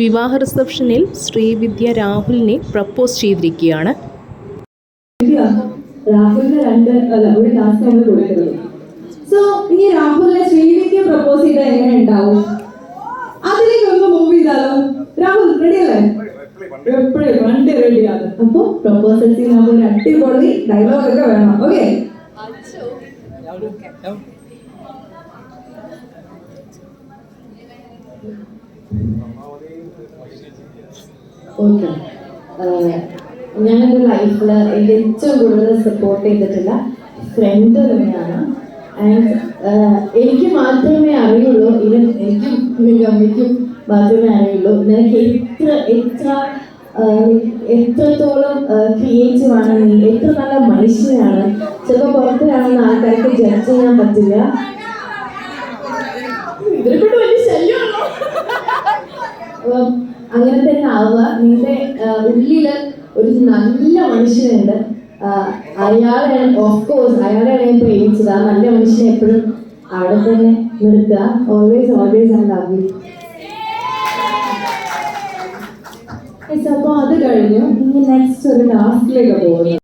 വിവാഹ റിസപ്ഷനിൽ ശ്രീവിദ്യ രാഹുലിനെ പ്രപ്പോസ് ചെയ്തിരിക്കുകയാണ്. രാഹുലിന് രണ്ട് അല്ല ഒരു ടാസ്ക് നമ്മൾ കൊടുക്കുന്നത്. സോ ഇനി രാഹുലിനെ ശ്രീവിദ്യ പ്രപ്പോസ് ചെയ്താൽ എങ്ങനെ ഉണ്ടാവും? അതിലേക്ക് ഒന്ന് മൂവ് ചെയ്താലോ? രാഹുൽ റെഡി അല്ലേ? എപ്പോഴും വണ്ടി റെഡിയാണ് അപ്പൊ പ്രപ്പോസൽ സീൻ ഒരു അടിപൊളി ഡയലോഗ് ഒക്കെ വേണം ഓക്കെ ഓക്കെ. ലൈഫിൽ എനിക്ക് ഏറ്റവും കൂടുതൽ സപ്പോർട്ട് ചെയ്തിട്ടുള്ള ഫ്രണ്ട് തന്നെയാണ്. ആൻഡ് എനിക്ക് മാത്രമേ അറിയുള്ളൂ ഇവൻ എനിക്കും എന്റെ അമ്മയ്ക്കും മാത്രമേ അറിയുള്ളൂ. നിനക്ക് എത്ര എത്ര എത്രത്തോളം ക്രിയേറ്റീവ് ആണ് നീ എത്ര നല്ല മനുഷ്യനാണ്. ചിലപ്പോൾ പുറത്ത് കാണുന്ന ആൾക്കാർക്ക് ജഡ്ജ് ചെയ്യാൻ പറ്റില്ല. അപ്പം അങ്ങനെ തന്നെ ആവുക. നിന്റെ ഉള്ളിൽ ഒരു നല്ല മനുഷ്യനുണ്ട്. അയാളെയാണ് ഓഫ് കോഴ്സ് അയാളെയാണ് ഞാൻ പ്രേമിച്ചത്. ആ നല്ല മനുഷ്യനെ എപ്പോഴും അവിടെ തന്നെ നിർത്തുക. Always always and love you അപ്പൊ അത് കഴിഞ്ഞു. ഇനി നെക്സ്റ്റ് ഒരു ടാസ്കിലേക്ക് പോകുന്നു.